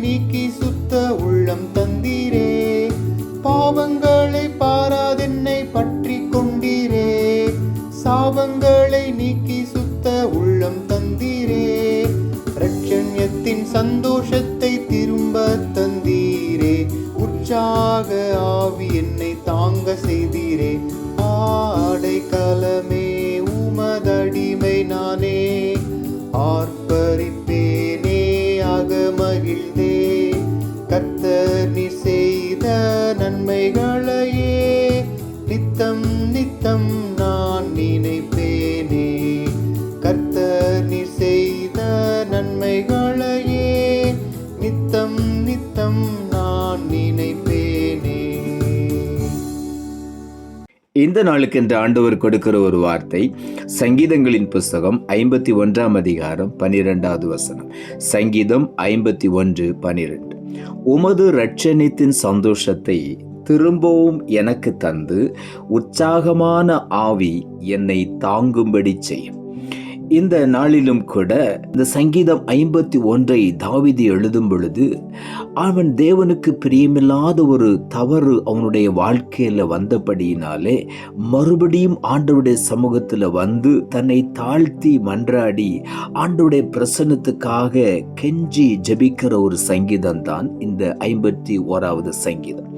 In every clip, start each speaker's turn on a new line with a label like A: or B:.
A: நீக்கி சுத்த உள்ளம் தந்தீரே. பாவங்களை பாராதென்னை பற்றி கொண்டீரே. சாபங்களை நீக்கி சுத்த உள்ளம் தந்தீரே. ரட்சண்யத்தின் சந்தோஷத்தை திரும்ப தந்தீரே. உற்சாக ஆவி என்னை தாங்க செய்தீரே.
B: இந்த நாளுக்கு என்று ஆண்டவர் கொடுக்கிற ஒரு வார்த்தை சங்கீதங்களின் புஸ்தகம் ஐம்பத்தி ஒன்றாம் அதிகாரம் பனிரெண்டாவது வசனம். சங்கீதம் ஐம்பத்தி ஒன்று பனிரெண்டு. உமது ரட்சணித்தின் சந்தோஷத்தை திரும்பவும் எனக்கு தந்து உற்சாகமான ஆவி என்னை தாங்கும்படி செய்யும். இந்த நாளிலும் கூட இந்த சங்கீதம் ஐம்பத்தி ஒன்றை தாவிதி எழுதும் பொழுது அவன் தேவனுக்கு பிரியமில்லாத ஒரு தவறு அவனுடைய வாழ்க்கையில் வந்தபடியினாலே மறுபடியும் ஆண்டவுடைய சமூகத்தில் வந்து தன்னை தாழ்த்தி மன்றாடி ஆண்டவுடைய பிரசன்னத்துக்காக கெஞ்சி ஜபிக்கிற ஒரு சங்கீதம் தான் இந்த ஐம்பத்தி ஓராவது சங்கீதம்.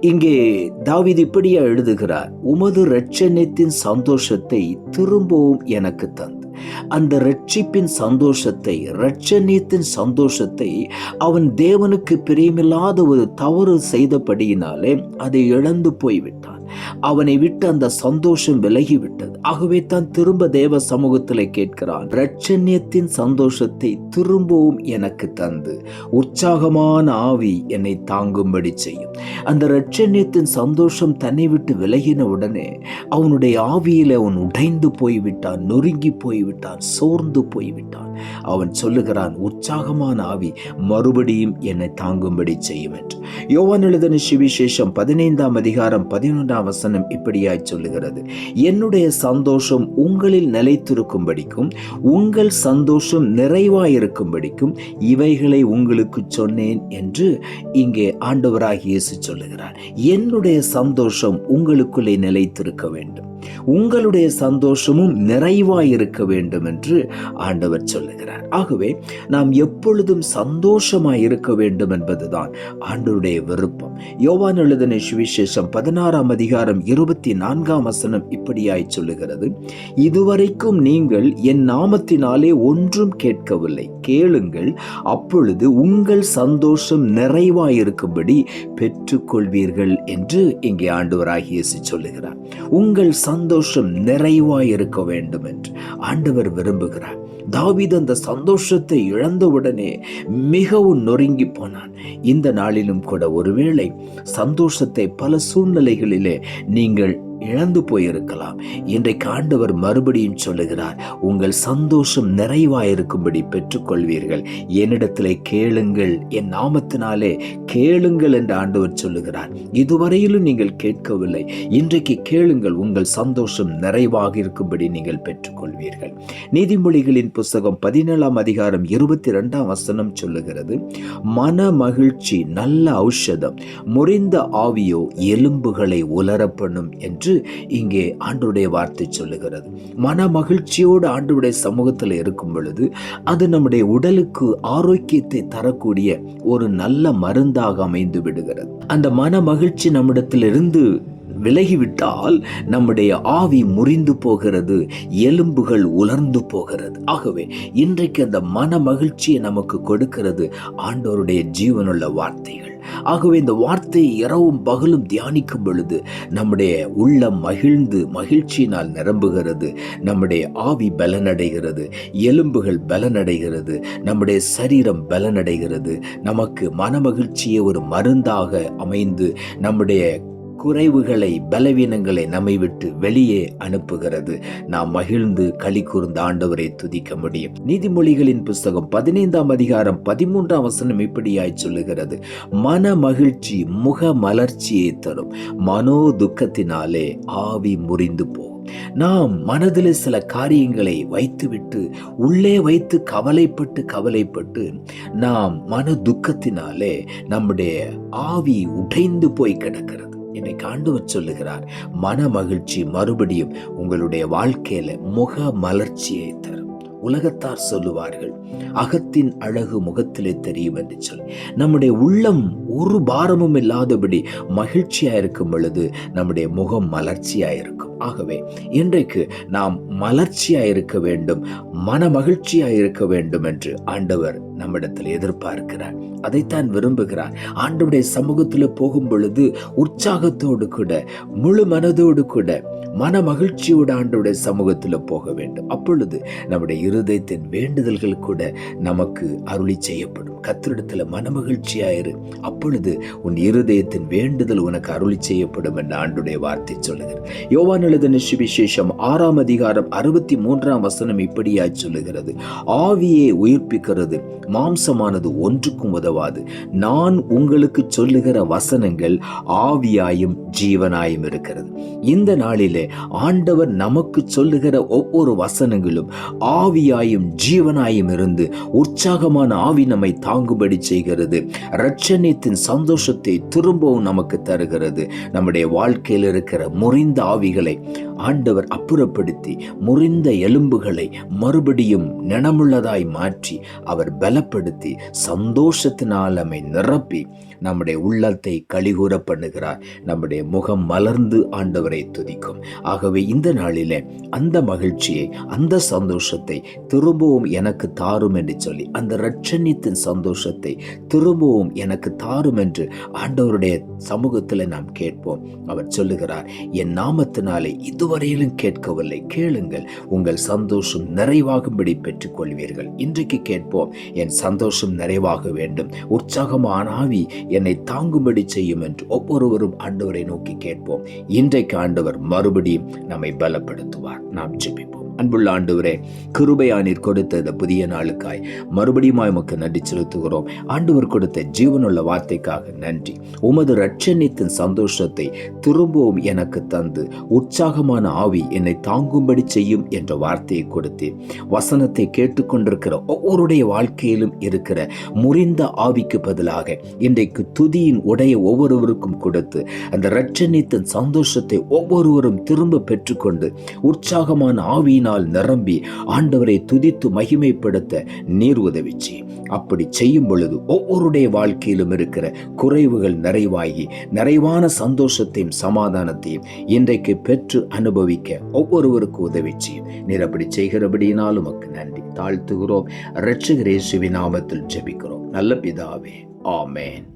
B: இங்கே தாவிதி இப்படியா எழுதுகிறார் உமது இரட்சணியத்தின் சந்தோஷத்தை திரும்பவும் எனக்கு தந்து. அந்த ரட்சிப்பின் சந்தோஷத்தை ரட்சணியத்தின் சந்தோஷத்தை அவன் தேவனுக்கு பிரியமில்லாத ஒரு தவறு செய்தபடியினாலே அதை இழந்து போய்விட்டான். அவனை விட்டு அந்த சந்தோஷம் விலகிவிட்டது. ஆகவே தான் திரும்ப தேவ சமூகத்தில் கேட்கிறான் இரட்சண்யத்தின் சந்தோஷத்தை திரும்பவும் எனக்கு தந்து. உற்சாகமான ஆவி என்னை தாங்கும்படி செய்யும். அந்த இரட்சண்யத்தின் சந்தோஷம் தன்னை விட்டு விலகின உடனே அவனுடைய ஆவியில் அவன் உடைந்து போய்விட்டான் நொறுங்கி போய்விட்டான் சோர்ந்து போய்விட்டான். அவன் சொல்லுகிறான் உற்சாகமான ஆவி மறுபடியும் என்னை தாங்கும்படி செய்யும் என்று. யோவான் எழுதன சுவிசேஷம் பதினைந்தாம் அதிகாரம் பதினொன்றாம் வசனம் இப்படியாய் சொல்லுகிறது. என்னுடைய சந்தோஷம் உங்களில் நிலைத்திருக்கும்படிக்கும் உங்கள் சந்தோஷம் நிறைவாயிருக்கும்படிக்கும் இவைகளை உங்களுக்கு சொன்னேன் என்று இங்கே ஆண்டவராக இயேசு சொல்லுகிறார். என்னுடைய சந்தோஷம் உங்களுக்குள்ளே நிலைத்திருக்க வேண்டும். உங்களுடைய சந்தோஷமும் நிறைவாய் இருக்க வேண்டும் என்று ஆண்டவர் சொல்லுகிறார். ஆகவே நாம் எப்பொழுதும் சந்தோஷமாய் இருக்க வேண்டும் என்பதுதான் ஆண்டவருடைய விருப்பம். யோவான் எழுதின சுவிசேஷம் பதினாறாம் அதிகாரம் இருபத்தி நான்காம் வசனம் இப்படியாய் சொல்லுகிறது. இதுவரைக்கும் நீங்கள் என் நாமத்தினாலே ஒன்றும் கேட்கவில்லை. கேளுங்கள் அப்பொழுது உங்கள் சந்தோஷம் நிறைவாயிருக்கும்படி பெற்றுக்கொள்வீர்கள் என்று இங்கே ஆண்டவராகிய சொல்லுகிறார். உங்கள் சந்தோஷம் சந்தோஷம் நிறைவாய் இருக்க வேண்டும் என்று ஆண்டவர் விரும்புகிறார். தாவீது அந்த சந்தோஷத்தை இழந்தவுடனே மிகவும் நொறுங்கி போனான். இந்த நாளிலும் கூட ஒருவேளை சந்தோஷத்தை பல சூழ்நிலைகளிலே நீங்கள் இழந்து போயிருக்கலாம். இன்றைக்கு ஆண்டவர் மறுபடியும் சொல்லுகிறார் உங்கள் சந்தோஷம் நிறைவாயிருக்கும்படி பெற்றுக்கொள்வீர்கள். என்னிடத்திலே கேளுங்கள் என் நாமத்தினாலே கேளுங்கள் என்று ஆண்டவர் சொல்லுகிறார். இதுவரையிலும் நீங்கள் கேட்கவில்லை. இன்றைக்கு கேளுங்கள் உங்கள் சந்தோஷம் நிறைவாக இருக்கும்படி நீங்கள் பெற்றுக்கொள்வீர்கள். நீதிமொழிகளின் புஸ்தகம் பதினேழாம் அதிகாரம் இருபத்தி ரெண்டாம் வசனம் சொல்லுகிறது மன மகிழ்ச்சி நல்ல ஔஷதம் முறிந்த ஆவியோ எலும்புகளை உலரப்பண்ணும் என்று இங்கே ஆண்டுடைய வார்த்தை சொல்லுகிறது. மன மகிழ்ச்சியோடு ஆண்டுடைய சமூகத்தில் இருக்கும் பொழுது அது நம்முடைய உடலுக்கு ஆரோக்கியத்தை தரக்கூடிய ஒரு நல்ல மருந்தாக அமைந்து விடுகிறது. அந்த மன மகிழ்ச்சி நம்மிடத்திலிருந்து விலகிவிட்டால் நம்முடைய ஆவி முறிந்து போகிறது எலும்புகள் உலர்ந்து போகிறது. ஆகவே இன்றைக்கு அந்த மன மகிழ்ச்சியை நமக்கு கொடுக்கிறது ஆண்டோருடைய ஜீவனுள்ள வார்த்தைகள். ஆகவே இந்த வார்த்தையை இரவும் பகலும் தியானிக்கும் பொழுது நம்முடைய உள்ளம் மகிழ்ந்து மகிழ்ச்சியினால் நிரம்புகிறது நம்முடைய ஆவி பலனடைகிறது எலும்புகள் பலனடைகிறது நம்முடைய சரீரம் பலனடைகிறது. நமக்கு மனமகிழ்ச்சியை ஒரு மருந்தாக அமைந்து நம்முடைய குறைவுகளை பலவீனங்களை நம்மை விட்டு வெளியே அனுப்புகிறது. நாம் மகிழ்ந்து களி கூர்ந்த ஆண்டவரை துதிக்க முடியும். நீதிமொழிகளின் புஸ்தகம் பதினைந்தாம் அதிகாரம் பதிமூன்றாம் வசனம் இப்படியாய் சொல்லுகிறது. மன மகிழ்ச்சி முக மலர்ச்சியை தரும். மனோ துக்கத்தினாலே ஆவி முறிந்து போகும். நாம் மனதில் சில காரியங்களை வைத்துவிட்டு உள்ளே வைத்து கவலைப்பட்டு கவலைப்பட்டு நாம் மன துக்கத்தினாலே நம்முடைய ஆவி உடைந்து போய் கிடக்கிறது. என்னை ஆண்டவர் சொல்லுகிறார். மன மகிழ்ச்சி மறுபடியும் உங்களுடைய வாழ்க்கையில முக மலர்ச்சியை தரும். உலகத்தார் சொல்லுவார்கள் அகத்தின் அழகு முகத்திலே தெரியும் என்று சொல்லி. நம்முடைய உள்ளம் ஒரு பாரமும் இல்லாதபடி மகிழ்ச்சியா இருக்கும் பொழுது நம்முடைய முகம் மலர்ச்சியா இருக்கும். ஆகவே இன்றைக்கு நாம் மலர்ச்சியா இருக்க வேண்டும் மன மகிழ்ச்சியாக இருக்க வேண்டும் என்று ஆண்டவர் நம்மிடத்தில் எதிர்பார்க்கிறார். அதைத்தான் விரும்புகிறார். ஆண்டவருடைய சமூகத்தில் போகும் பொழுது உற்சாகத்தோடு கூட முழு மனதோடு கூட மன மகிழ்ச்சியோடு ஆண்டவருடைய சமூகத்தில் போக வேண்டும். அப்பொழுது நம்முடைய இருதயத்தின் வேண்டுதல்கள் கூட நமக்கு அருளி செய்யப்படும். கத்திரிடத்தில் மன மகிழ்ச்சியாயிரு அப்பொழுது உன் இருதயத்தின் வேண்டுதல் உனக்கு அருளி செய்யப்படும் என்று ஆண்டுடைய வார்த்தை சொல்லுகிறது. யோவான எழுதின சுவிசேஷம் ஆறாம் அதிகாரம் அறுபத்தி மூன்றாம் வசனம் இப்படியாய் சொல்லுகிறது. ஆவியை உயிர்ப்பிக்கிறது மாம்சமானது ஒன்றுக்கும் உதவாது. நான் உங்களுக்கு சொல்லுகிற வசனங்கள் ஆவியாயும் ஜீவனாயும் இருக்கிறது. இந்த நாளிலே ஆண்டவர் நமக்கு சொல்லுகிற ஒவ்வொரு வசனங்களும் ஆவியாயும் ஜீவனாயும் இருந்து உற்சாகமான ஆவி நம்மை தாங்குபடி செய்கிறது. ரட்சணியத்தின் சந்தோஷத்தை திரும்பவும் நமக்கு தருகிறது. நம்முடைய வாழ்க்கையில் இருக்கிற முறிந்த ஆவிகளை ஆண்டவர் அப்புறப்படுத்தி முறிந்த எலும்புகளை மறுபடியும் நினமுள்ளதாய் மாற்றி அவர் பலப்படுத்தி சந்தோஷத்தினால் நம்மை நிரப்பி நம்முடைய உள்ளத்தை கழிகூற பண்ணுகிறார் நம்முடைய முகம் மலர்ந்து ஆண்டவரை துதிக்கும். ஆகவே இந்த நாளில் அந்த மகிழ்ச்சியை அந்த சந்தோஷத்தை திரும்பவும் எனக்கு தாரும் என்று சொல்லி அந்த ரட்சணியத்தின் சந்தோஷத்தை திரும்பவும் எனக்கு தாரும் என்று ஆண்டவருடைய சமூகத்தில் நாம் கேட்போம். அவர் சொல்லுகிறார் என் நாமத்தினாலே இதுவரையிலும் கேட்கவில்லை. கேளுங்கள் உங்கள் சந்தோஷம் நிறைவாகும்படி பெற்றுக்கொள்வீர்கள். இன்றைக்கு கேட்போம் என் சந்தோஷம் நிறைவாக வேண்டும். உற்சாகமான ஆவி என்னை தாங்கும்படி செய்யும் என்று ஒவ்வொருவரும் ஆண்டவரை நோக்கி கேட்போம். இன்றைக்கு ஆண்டவர் மறுபடியும் நம்மை பலப்படுத்துவார். நாம் ஜெபிப்போம். அன்புள்ள ஆண்டவரே கிருபையானீர் கொடுத்த இந்த புதிய நாளுக்காய் மறுபடியும் உமக்கு நன்றி செலுத்துகிறோம். ஆண்டவர் கொடுத்த ஜீவனுள்ள வார்த்தைக்காக நன்றி. உமது ரட்சணித்தின் சந்தோஷத்தை திரும்பவும் எனக்கு தந்து உற்சாகமான ஆவி என்னை தாங்கும்படி செய்யும் என்ற வார்த்தையை கொடுத்து வசனத்தை கேட்டுக்கொண்டிருக்கிற ஒவ்வொருடைய வாழ்க்கையிலும் இருக்கிற முறிந்த ஆவிக்கு பதிலாக இன்றைக்கு துதியின் உடைய ஒவ்வொருவருக்கும் கொடுத்து அந்த ரட்சணித்தின் சந்தோஷத்தை ஒவ்வொருவரும் திரும்ப பெற்றுக்கொண்டு உற்சாகமான ஆவியின் ஆவியினால் நிரம்பி ஆண்டவரை துதித்து மகிமைப்படுத்த நீர் உதவிச்சு. அப்படி செய்யும் பொழுது ஒவ்வொருடைய வாழ்க்கையிலும் இருக்கிற குறைவுகள் நிறைவாகி நிறைவான சந்தோஷத்தையும் சமாதானத்தையும் இன்றைக்கு பெற்று அனுபவிக்க ஒவ்வொருவருக்கு உதவி செய்யும் நீர் அப்படி செய்கிறபடியினால் உமக்கு நன்றி. தாழ்த்துகிறோம். இரட்சகரேசுவின் நாமத்தில் ஜெபிக்கிறோம். நல்ல பிதாவே. ஆமேன்.